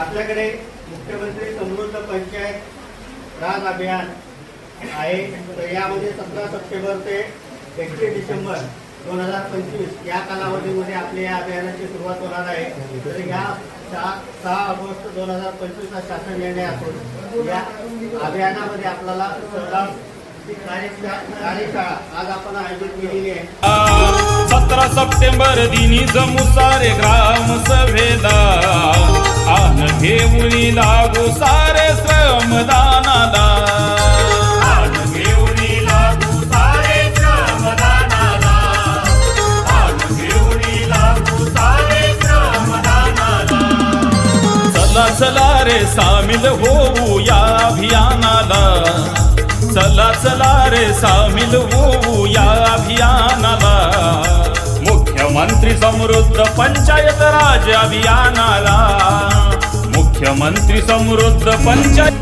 आपल्याकडे मुख्यमंत्री समृद्ध पंचायत राज अभियान आहे. तर यामध्ये सतरा सप्टेंबर ते एकतीस डिसेंबर दोन हजार पंचवीस या कालावधीमध्ये आपल्या या अभियानाची सुरुवात होणार आहे. तर या सहा सहा ऑगस्ट दोन हजार पंचवीस हा शासन निर्णय असून या अभियानामध्ये आपल्याला कार्यशाळा आज आपण आयोजित केलेली आहे. सतरा सप्टेंबर दिनी जमुसारे ग्राम सभेला घेऊनी लागू सारे श्रमदानाला. आन घेऊनी लागू सारे श्रमदानाला. आन घेऊनी लागू सारे श्रमदानाला. चला चला रे सामील होऊ या अभियानाला. चला चला रे सामील होऊ या अभियानाला. मुख्यमंत्री समृद्ध पंचायत राज अभियानाला. मुख्यमंत्री समृद्ध पंचायत